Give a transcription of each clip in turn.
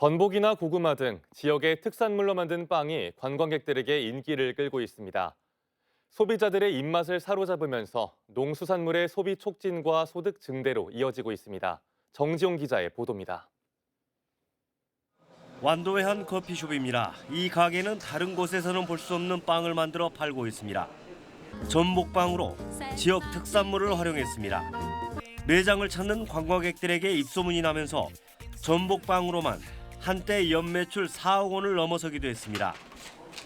전복이나 고구마 등 지역의 특산물로 만든 빵이 관광객들에게 인기를 끌고 있습니다. 소비자들의 입맛을 사로잡으면서 농수산물의 소비 촉진과 소득 증대로 이어지고 있습니다. 정지용 기자의 보도입니다. 완도의 한 커피숍입니다. 이 가게는 다른 곳에서는 볼 수 없는 빵을 만들어 팔고 있습니다. 전복빵으로 지역 특산물을 활용했습니다. 매장을 찾는 관광객들에게 입소문이 나면서 전복빵으로만 한때 연매출 4억 원을 넘어서기도 했습니다.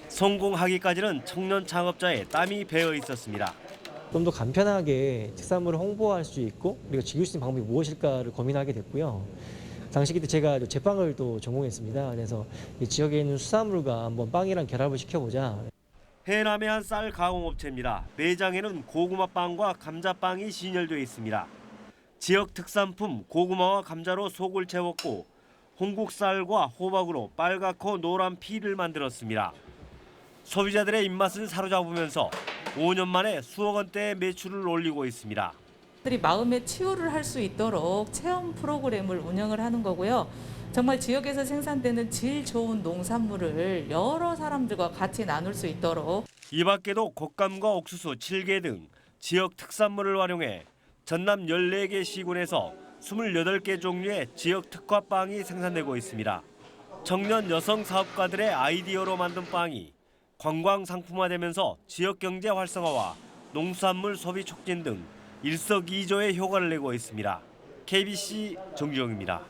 성공하기까지는 청년 창업자의 땀이 배어 있었습니다. 좀 더 간편하게 특산물을 홍보할 수 있고 우리가 즐길 수 있는 방법이 무엇일까를 고민하게 됐고요. 당시 그때 제가 제빵을 또 전공했습니다. 그래서 이 지역에 있는 수산물과 한번 빵이랑 결합을 시켜보자. 해남의 한 쌀 가공업체입니다. 매장에는 고구마 빵과 감자빵이 진열되어 있습니다. 지역 특산품 고구마와 감자로 속을 채웠고 홍국쌀과 호박으로 빨갛고 노란 피를 만들었습니다. 소비자들의 입맛을 사로잡으면서 5년 만에 수억 원대의 매출을 올리고 있습니다. 들이 마음의 치유를 할 수 있도록 체험 프로그램을 운영을 하는 거고요. 정말 지역에서 생산되는 질 좋은 농산물을 여러 사람들과 같이 나눌 수 있도록 이 밖에도 곶감과 옥수수, 칠개 등 지역 특산물을 활용해 전남 14개 시군에서 28개 종류의 지역 특화 빵이 생산되고 있습니다. 청년 여성 사업가들의 아이디어로 만든 빵이 관광 상품화되면서 지역 경제 활성화와 농수산물 소비 촉진 등 일석이조의 효과를 내고 있습니다. KBC 정주영입니다.